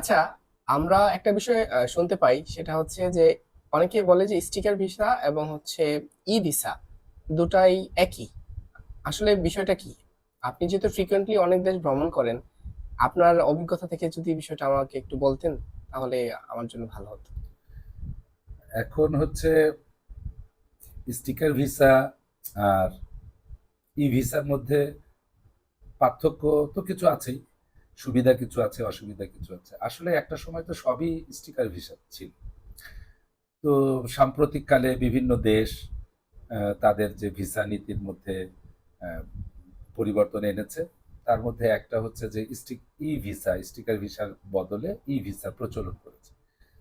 আচ্ছা আমরা একটা বিষয় শুনতে পাই, সেটা হচ্ছে যে অনেকে বলে যে স্টিকার ভিসা এবং হচ্ছে ই ভিসা দুটাই একই। আসলে বিষয়টা কি? আপনি যেহেতু ফ্রিকোয়েন্টলি অনেক দেশ ভ্রমণ করেন, আপনার অভিজ্ঞতা থেকে যদি বিষয়টা আমাকে একটু বলতেন, তাহলে আমার জন্য ভালো হতো। এখন হচ্ছে স্টিকার ভিসা আর ই ভিসার মধ্যে পার্থক্য তো কিছু আছেই। সুবিধা কিছু আছে, অসুবিধা কিছু আছে। আসলে একটা সময় তো সবই স্টিকার ভিসা ছিল। তো সাম্প্রতিককালে বিভিন্ন দেশ তাদের যে ভিসা নীতির মধ্যে পরিবর্তন এনেছে। তার মধ্যে একটা হচ্ছে যে স্টিক ই ভিসা স্টিকার ভিসার বদলে ই ভিসা প্রচলন করেছে।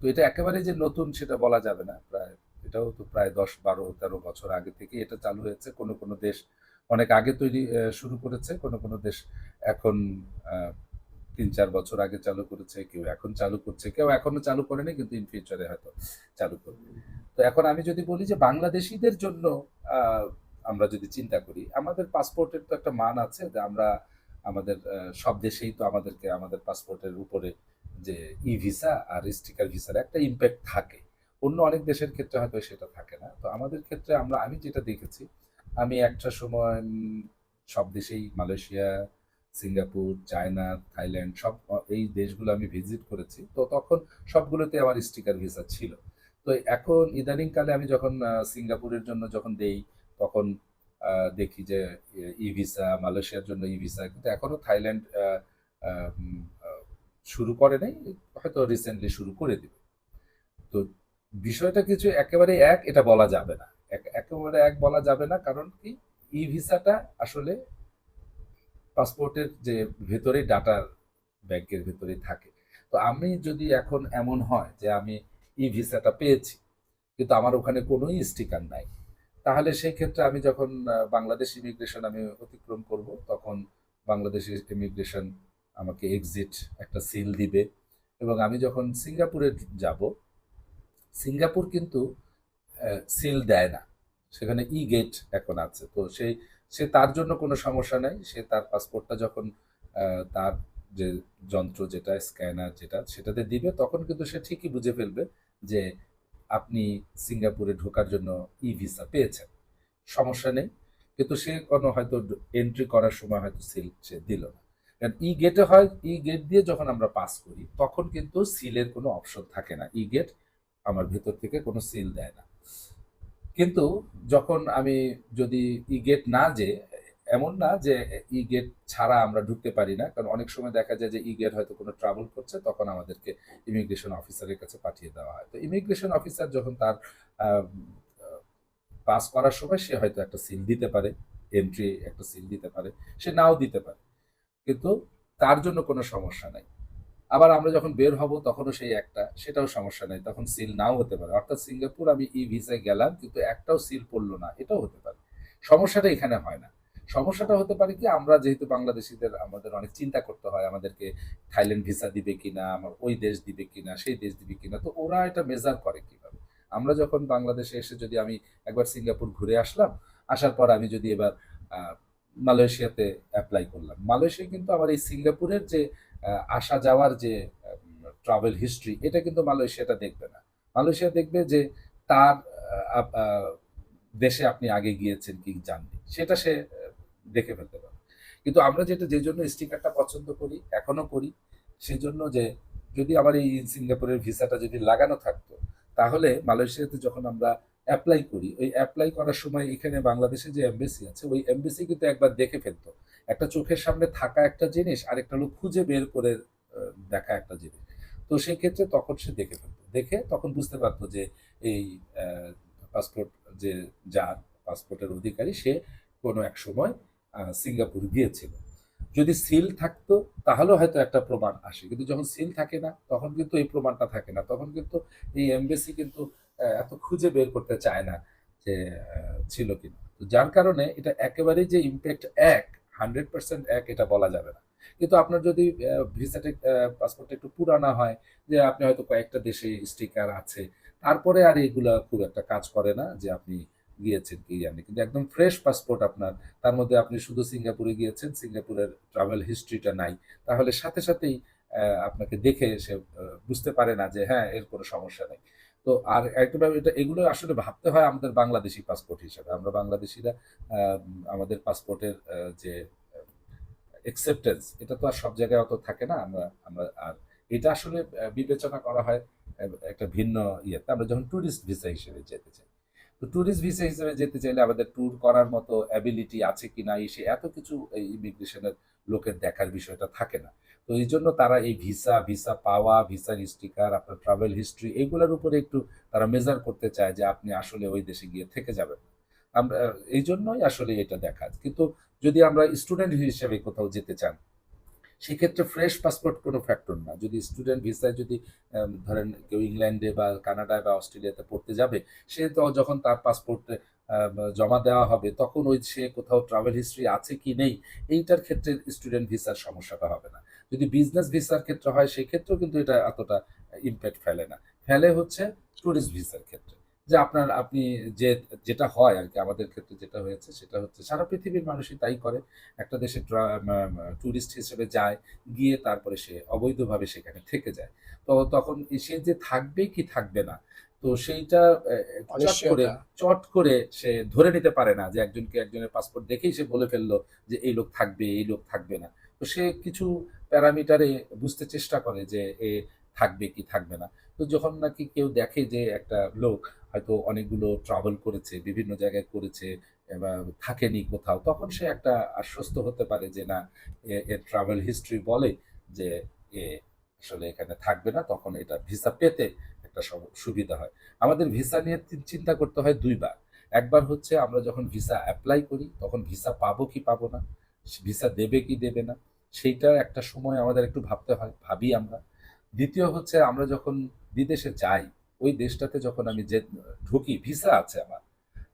তো এটা একেবারে যে নতুন সেটা বলা যাবে না। প্রায়, এটাও তো প্রায় দশ, বারো, তেরো বছর আগে থেকে এটা চালু হয়েছে। কোনো কোনো দেশ অনেক আগে তৈরি শুরু করেছে। কোনো কোনো দেশ এখন তিন চার বছর আগে চালু করেছে, কেউ এখন চালু করছে, কেউ এখনও চালু করেনি, কিন্তু ইন ফিউচারে হয়তো চালু করবে। তো এখন আমি যদি বলি যে বাংলাদেশিদের জন্য আমরা যদি চিন্তা করি, আমাদের পাসপোর্টের তো একটা মান আছে যে আমরা আমাদের সব দেশেই তো আমাদেরকে, আমাদের পাসপোর্টের উপরে যে ই ভিসা আর স্টিকার ভিসার একটা ইম্প্যাক্ট থাকে। অন্য অনেক দেশের ক্ষেত্রে হয়তো সেটা থাকে না। তো আমাদের ক্ষেত্রে আমরা, আমি যেটা দেখেছি, আমি একটা সময় সব দেশেই মালয়েশিয়া সিঙ্গাপুর, চায়না, থাইল্যান্ড, সব এই দেশগুলো আমি ভিজিট করেছি। তো তখন সবগুলোতে আমার স্টিকার ভিসা ছিল। তো এখন ইদানিং কালে আমি যখন সিঙ্গাপুরের জন্য যখন দেই, তখন দেখি যে, ই ভিসা মালয়েশিয়ার জন্য ই ভিসা কিন্তু এখনও থাইল্যান্ড শুরু করে নাই, হয়তো রিসেন্টলি শুরু করে দিবে। তো বিষয়টা কিছু একেবারে এক, এটা বলা যাবে না। একেবারে এক বলা যাবে না, কারণ কি? ই ভিসাটা আসলে পাসপোর্টের যে ভেতরে ডাটার ব্যাংকের ভেতরে থাকে। তো আমি যদি এখন এমন হয় যে আমি ই ভিসাটা পেয়েছি, কিন্তু আমার ওখানে কোনোই স্টিকার নাই, তাহলে সেই ক্ষেত্রে আমি যখন বাংলাদেশ ইমিগ্রেশন আমি অতিক্রম করব, তখন বাংলাদেশ ইমিগ্রেশন আমাকে এক্সিট একটা সিল দিবে। এবং আমি যখন সিঙ্গাপুরে যাব, সিঙ্গাপুর কিন্তু সিল দেয় না। সেখানে ই গেট এখন আছে। তো সেই সে তার জন্য কোনো সমস্যা নাই। সে তার পাসপোর্টটা যখন তার যে যন্ত্র যেটা, স্ক্যানার যেটা, সেটাতে দিবে, তখন কিন্তু সে ঠিকই বুঝে ফেলবে যে আপনি সিঙ্গাপুরে ঢোকার জন্য ই ভিসা পেয়েছেন। সমস্যা নেই। কিন্তু সে কোনো হয়তো এন্ট্রি করার সময় হয়তো সিল সে দিল না। কারণ ই গেটে হয়, ই গেট দিয়ে যখন আমরা পাস করি, তখন কিন্তু সিলের কোনো অপশন থাকে না। ই গেট আমার ভেতর থেকে কোনো সিল দেয় না। কিন্তু যখন আমি যদি ই গেট না যে এমন না যে ই গেট ছাড়া আমরা ঢুকতে পারি না, কারণ অনেক সময় দেখা যায় যে ই গেট হয়তো কোনো ট্রাভেল করছে, তখন আমাদেরকে ইমিগ্রেশন অফিসারের কাছে পাঠিয়ে দেওয়া হয়। তো ইমিগ্রেশন অফিসার যখন তার পাস করার সময় সে হয়তো একটা সিল দিতে পারে এন্ট্রি একটা সিল দিতে পারে, সে নাও দিতে পারে। কিন্তু তার জন্য কোনো সমস্যা নাই। আবার আমরা যখন বের হব তখনও সেই একটা, সেটাও সমস্যা নেই, তখন সিল নাও হতে পারে। অর্থাৎ সিঙ্গাপুর আমি ই ভিসায় গেলাম, কিন্তু একটাও সিল পড়ল না, এটাও হতে পারে। সমস্যাটা এখানে হয় না। সমস্যাটা হতে পারে কি, আমরা যেহেতু বাংলাদেশিদের আমাদের অনেক চিন্তা করতে হয়, আমাদেরকে থাইল্যান্ড ভিসা দিবে কিনা, আমার ওই দেশ দিবে কিনা, সেই দেশ দিবে কিনা, তো ওরা এটা মেজার করে কীভাবে? আমরা যখন বাংলাদেশে এসে যদি আমি একবার সিঙ্গাপুর ঘুরে আসলাম, আসার পর আমি যদি এবার মালয়েশিয়াতে অ্যাপ্লাই করলাম। মালয়েশিয়া কিন্তু আমার এই সিঙ্গাপুরের যে আসা যাওয়ার যে ট্রাভেল হিস্ট্রি এটা কিন্তু মালয়েশিয়াটা দেখবে না। মালয়েশিয়া দেখবে যে তার দেশে আপনি আগে গিয়েছেন কি জাননি সেটা সে দেখে ফেলতে পারে কিন্তু আমরা যেটা, যে জন্য স্টিকারটা পছন্দ করি, এখনও করি, সেজন্য যে যদি আমার এই সিঙ্গাপুরের ভিসাটা যদি লাগানো থাকতো, তাহলে মালয়েশিয়াতে যখন আমরা অ্যাপ্লাই করি, ওই অ্যাপ্লাই করার সময় এখানে বাংলাদেশে যে এমবেসি আছে, ওই এমবেসি কিন্তু একবার দেখে ফেলতো একটা চোখের সামনে থাকা একটা জিনিস, আরেকটা লোক খুঁজে বের করে দেখা একটা জিনিস। তো সেই ক্ষেত্রে তখন সে দেখে ফেলতো। দেখে তখন বুঝতে পারতো যে এই পাসপোর্ট যে যার পাসপোর্টের অধিকারী, সে কোনো এক সময় সিঙ্গাপুর গিয়েছিল। যদি সিল থাকতো তাহলেও হয়তো একটা প্রমাণ আসে। কিন্তু যখন সিল থাকে না, তখন কিন্তু এই প্রমাণটা থাকে না। তখন কিন্তু এই এমবেসি কিন্তু এত খুঁজে বের করতে চায় না যে ছিল কিনা। তো যার কারণে এটা একেবারেই যে ইম্প্যাক্ট এক হান্ড্রেড পার্সেন্ট এক, এটা বলা যাবে না। কিন্তু আপনার যদি ভিসাটা পাসপোর্টটা একটু পুরানা হয়, যে আপনি হয়তো কয়েকটা দেশে স্টিকার আছে, তারপরে আর এগুলা খুব একটা কাজ করে না যে আপনি গিয়েছেন কি জানি। কিন্তু একদম ফ্রেশ পাসপোর্ট আপনার, তার মধ্যে আপনি শুধু সিঙ্গাপুরে গিয়েছেন, সিঙ্গাপুরের ট্রাভেল হিস্ট্রিটা নাই। তাহলে সাথে সাথেই আপনাকে দেখে সে বুঝতে পারে না যে হ্যাঁ এর কোনো সমস্যা নেই। তো আর একটা এটা, এগুলো আসলে ভাবতে হয় আমাদের বাংলাদেশি পাসপোর্ট হিসাবে। আমরা বাংলাদেশিরা আমাদের পাসপোর্টের যে একসেপ্টেন্স এটা তো আর সব জায়গায় অত থাকে না। আমরা আমরা, আর এটা আসলে বিবেচনা করা হয় একটা ভিন্ন ইয়েতে। আমরা যখন ট্যুরিস্ট ভিসা হিসেবে যেতে চাই তো ট্যুরিস্ট ভিসা হিসেবে যেতে চাইলে আমাদের ট্যুর করার মতো অ্যাবিলিটি আছে কি না সে এত কিছু এই ইমিগ্রেশনের লোকের দেখার বিষয়টা থাকে না। তো এই জন্য তারা এই ভিসা ভিসা পাওয়া ভিসার স্টিকার আপনার ট্রাভেল হিস্ট্রি এইগুলোর উপরে একটু তারা মেজার করতে চায় যে আপনি আসলে ওই দেশে গিয়ে থেকে যাবেন। আমরা, এই জন্যই আসলে এটা দেখা। কিন্তু যদি আমরা স্টুডেন্ট হিসেবে কোথাও যেতে চান সেক্ষেত্রে ফ্রেশ পাসপোর্ট কোনো ফ্যাক্টর না। যদি স্টুডেন্ট ভিসায় যদি ধরেন কেউ ইংল্যান্ডে বা কানাডায় বা অস্ট্রেলিয়াতে পড়তে যাবে, সে তো যখন তার পাসপোর্ট জমা দেওয়া হবে, তখন ওই সে কোথাও ট্রাভেল হিস্ট্রি আছে কি নেই, এইটার ক্ষেত্রে স্টুডেন্ট ভিসার সমস্যাটা হবে না। যদি বিজনেস ভিসার ক্ষেত্রে হয়, সেক্ষেত্রেও কিন্তু এটা এতটা ইম্প্যাক্ট ফেলে না। ফেলে হচ্ছে ট্যুরিস্ট ভিসার ক্ষেত্রে। যে আপনার আপনি যে যেটা হয় আর কি আমাদের ক্ষেত্রে যেটা হয়েছে সেটা হচ্ছে সারা পৃথিবীর মানুষই তাই করে। একটা দেশে ট্যুরিস্ট হিসেবে যায় গিয়ে তারপরে সে অবৈধভাবে সেখানে থেকে যায়। তো তখন সে যে থাকবে কি থাকবে না তো সেইটা চট করে চট করে সে ধরে নিতে পারে না যে একজনকে একজনের পাসপোর্ট দেখেই সে বলে ফেলল যে এই লোক থাকবে এই লোক থাকবে না। তো সে কিছু প্যারামিটারে বুঝতে চেষ্টা করে যে এ থাকবে কি থাকবে না। তো যখন নাকি কেউ দেখে যে একটা লোক হয়তো অনেকগুলো ট্রাভেল করেছে, বিভিন্ন জায়গায় করেছে, এবার থাকেনি কোথাও, তখন সে একটা আশ্বস্ত হতে পারে যে না এর ট্রাভেল হিস্ট্রি বলে যে এ আসলে এখানে থাকবে না, তখন এটা ভিসা পেতে একটা সুবিধা হয়। আমাদের ভিসা নিয়ে চিন্তা করতে হয় দুইবার। একবার হচ্ছে আমরা যখন ভিসা অ্যাপ্লাই করি, তখন ভিসা পাবো কি পাবো না ভিসা দেবে কি দেবে না, সেইটা একটা সময় আমাদের একটু ভাবতে হয়, ভাবি আমরা। দ্বিতীয় হচ্ছে আমরা যখন বিদেশে যাই ওই দেশটাতে যখন আমি যে ঢুকি, ভিসা আছে আমার,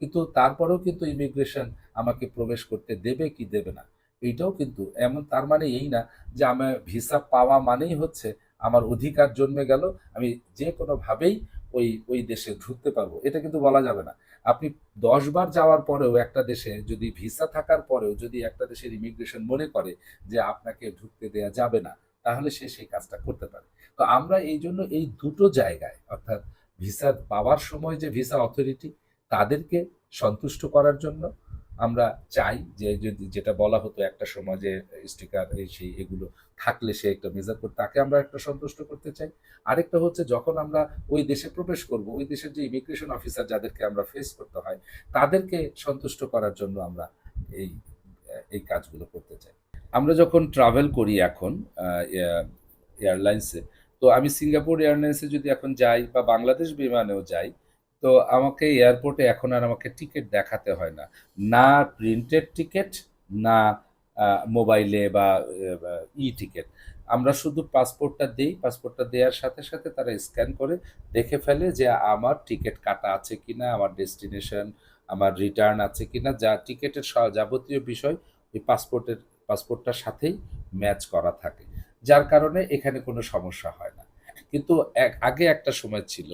কিন্তু তারপরেও কিন্তু ইমিগ্রেশন আমাকে প্রবেশ করতে দেবে কি দেবে না, এইটাও কিন্তু এমন, তার মানে এই না যে আমার ভিসা পাওয়া মানেই হচ্ছে আমার অধিকার জন্মে গেল, আমি যে কোনোভাবেই ওই ওই দেশে ঢুকতে পারব, এটা কিন্তু বলা যাবে না। আপনি দশ বার যাওয়ার পরেও একটা দেশে যদি ভিসা থাকার পরেও যদি একটা দেশের ইমিগ্রেশন মনে করে যে আপনাকে ঢুকতে দেয়া যাবে না তাহলে সে সেই কাজটা করতে পারে। তো আমরা এই জন্য এই দুটো জায়গায়, অর্থাৎ ভিসা পাওয়ার সময় যে ভিসা অথরিটি, তাদেরকে সন্তুষ্ট করার জন্য আমরা চাই যে যদি যেটা বলা হতো একটা সময় যে স্টিকার এই সেই এগুলো থাকলে সে একটা মেজার করতে, তাকে আমরা একটা সন্তুষ্ট করতে চাই। আরেকটা হচ্ছে যখন আমরা ওই দেশে প্রবেশ করব, ওই দেশের যে ইমিগ্রেশন অফিসার যাদেরকে আমরা ফেস করতে হয়, তাদেরকে সন্তুষ্ট করার জন্য আমরা এই এই কাজগুলো করতে চাই। আমরা যখন ট্রাভেল করি এখন এয়ারলাইন্সে তো আমি সিঙ্গাপুর এয়ারলাইন্সে যদি এখন যাই বা বাংলাদেশ বিমানেও যাই, তো আমাকে এয়ারপোর্টে এখন আর আমাকে টিকিট দেখাতে হয় না। না প্রিন্টেড টিকিট না মোবাইলে বা ই টিকিট আমরা শুধু পাসপোর্টটা দিই পাসপোর্টটা দেওয়ার সাথে সাথে তারা স্ক্যান করে, দেখে ফেলে যে আমার টিকিট কাটা আছে কি না আমার ডেস্টিনেশন আমার রিটার্ন আছে কি না যা টিকিটের যাবতীয় বিষয়, ওই পাসপোর্টের পাসপোর্টটার সাথেই ম্যাচ করা থাকে, যার কারণে এখানে কোনো সমস্যা হয় না। কিন্তু আগে একটা সময় ছিল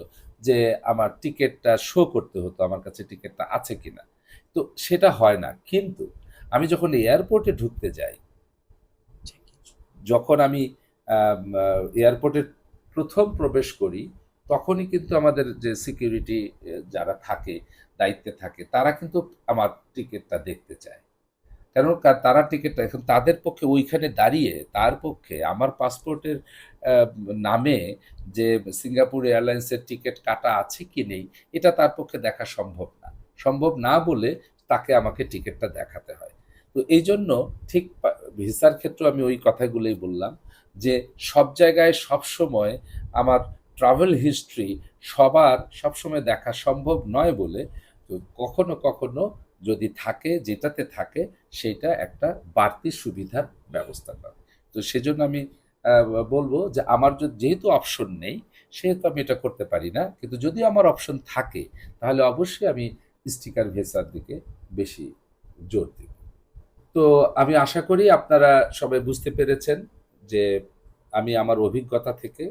যে আমার টিকিটটা শো করতে হতো, আমার কাছে টিকিটটা আছে কিনা। তো সেটা হয় না, কিন্তু আমি যখন এয়ারপোর্টে ঢুকতে যাই, যখন আমি এয়ারপোর্টে প্রথম প্রবেশ করি, তখনই কিন্তু আমাদের যে সিকিউরিটি যারা থাকে, দায়িত্বে থাকে, তারা কিন্তু আমার টিকিটটা দেখতে চায়। কেন? তারা টিকিটটা এখন তাদের পক্ষে ওইখানে দাঁড়িয়ে, তার পক্ষে আমার পাসপোর্টের নামে যে সিঙ্গাপুর এয়ারলাইন্সের টিকিট কাটা আছে কি নেই, এটা তার পক্ষে দেখা সম্ভব না। সম্ভব না বলে তাকে আমাকে টিকিটটা দেখাতে হয়। তো এই জন্য ঠিক ভিসার ক্ষেত্রে আমি ওই কথাগুলোই বললাম যে সব জায়গায় সব সময় আমার ট্রাভেল হিস্ট্রি সবার সবসময় দেখা সম্ভব নয় বলে, কখনো কখনো যদি থাকে, যেটাতে থাকে, সেটা একটা বাড়তি সুবিধার ব্যবস্থা করে। তো সেজন্য আমি বলব যে আমার যেহেতু অপশন নেই, সেহেতু আমি এটা করতে পারি না। কিন্তু যদি আমার অপশন থাকে, তাহলে অবশ্যই আমি স্টিকার ভেসার দিকে বেশি জোর দিব। তো আমি আশা করি আপনারা সবাই বুঝতে পেরেছেন যে আমি আমার অভিজ্ঞতা থেকে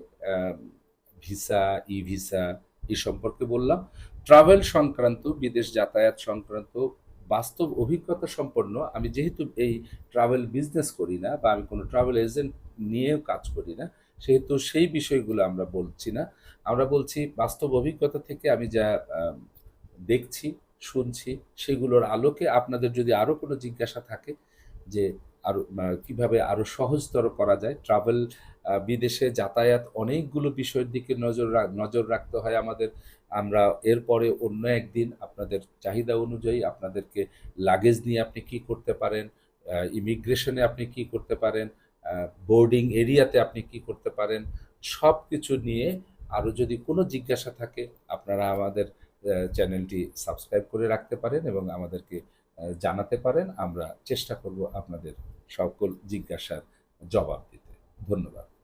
ভিসা ই ভিসা এই সম্পর্কে বললাম। ট্রাভেল সংক্রান্ত, বিদেশ যাতায়াত সংক্রান্ত বাস্তব অভিজ্ঞতা সম্পন্ন আমি যেহেতু এই ট্রাভেল বিজনেস করি না বা আমি কোনো ট্রাভেল এজেন্ট নিয়েও কাজ করি না, সেহেতু সেই বিষয়গুলো আমরা বলছি না। আমরা বলছি বাস্তব অভিজ্ঞতা থেকে আমি যা দেখছি, শুনছি, সেগুলোর আলোকে আপনাদের যদি আরও কোনো জিজ্ঞাসা থাকে যে আরও কীভাবে আরও সহজতর করা যায়। ট্রাভেল বিদেশে যাতায়াত অনেকগুলো বিষয়ের দিকে নজর নজর রাখতে হয় আমাদের। আমরা এরপরে অন্য একদিন আপনাদের চাহিদা অনুযায়ী আপনাদেরকে লাগেজ নিয়ে আপনি কি করতে পারেন ইমিগ্রেশনে আপনি কি করতে পারেন বোর্ডিং এরিয়াতে আপনি কি করতে পারেন সব কিছু নিয়ে আরও যদি কোনো জিজ্ঞাসা থাকে, আপনারা আমাদের চ্যানেলটি সাবস্ক্রাইব করে রাখতে পারেন এবং আমাদেরকে জানাতে পারেন। আমরা চেষ্টা করব আপনাদের সকল জিজ্ঞাসার জবাব দিতে। ধন্যবাদ।